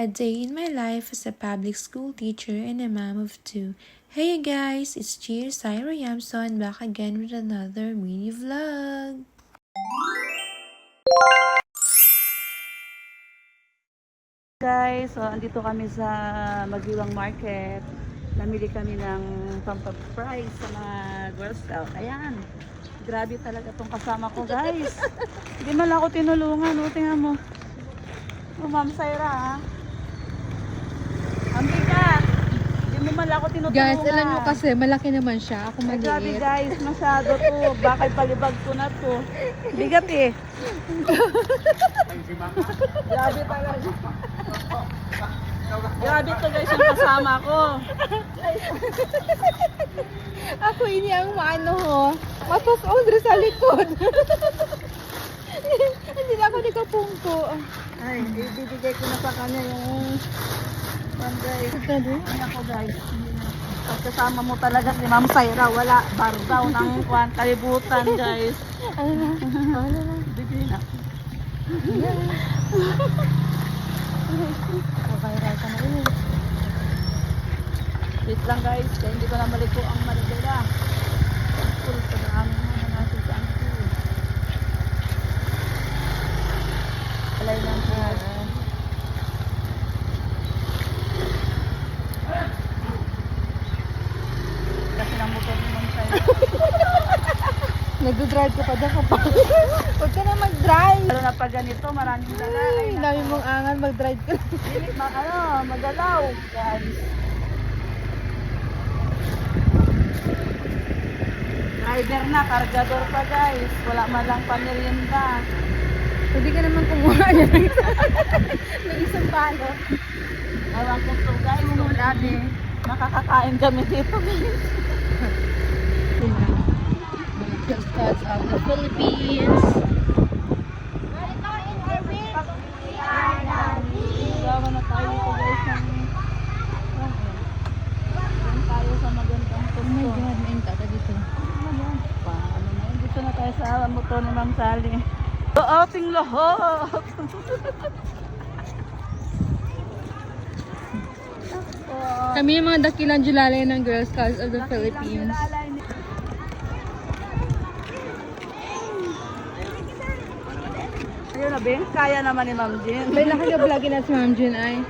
A day in my life as a public school teacher and a mom of two. Hey guys, it's Cheers, Syra Yamson back again with another mini vlog. Guys, so andito kami sa Magiwang Market. Namili kami ng pampaprise sa mga Girl Scout. Ayan. Grabe talaga tong kasama ko, guys. Hindi man ako tinulungan. O, tingnan mo. O, Ma'am Syra, ha? Ang bigat. Hindi mo man lang ako tinutulungan. Guys, alam nyo kasi, malaki naman siya. Ako Ay, grabe maliit. guys, masyado to. Bakal palibag ko na to. Bigat eh. grabe talaga. Grabe to guys yung kasama ko. Ako ini ang maano ho. Matos odre sa likod. Hindi na ako nakapungko. Ay, ibibigay ko na sa kanya yung guys. Ano ko guys. Pag kasama mo talaga si Ma'am Syra, wala. Bar daw ng kwan, kalibutan guys. Ano na? Ano na? Bigay na. Viral ka na rin. Wait lang guys, kaya hindi ko na maliko ang maligala. Full pa na ang mga natin sa angkin. Alay lang siya. Kasi ng motor ni Ma'am Sai. Nagdo-drive ka pa dyan ka pa. Huwag ka na mag-drive. Lalo na pag ganito, maraming dala. Ay, dami mong angan mag-drive ka. Hindi, ma ano, magalaw. Guys. Driver na, kargador pa guys. Wala man lang pamerienda. Pwede ka naman kumuha niya ng ng isang palo. Ewan ko to guys, kung dati makakakain kami dito guys. Scouts of the Philippines. Oh may. Paano na yun? Dito na tayo sa motor ni Ma'am Sally. So, ating lahat! Kami yung mga dakilang julalay ng Girl Scouts of the Philippines. Ayun na, Ben. Kaya naman ni Ma'am Jean. May laki ka vlogin na si Ma'am Jun ay.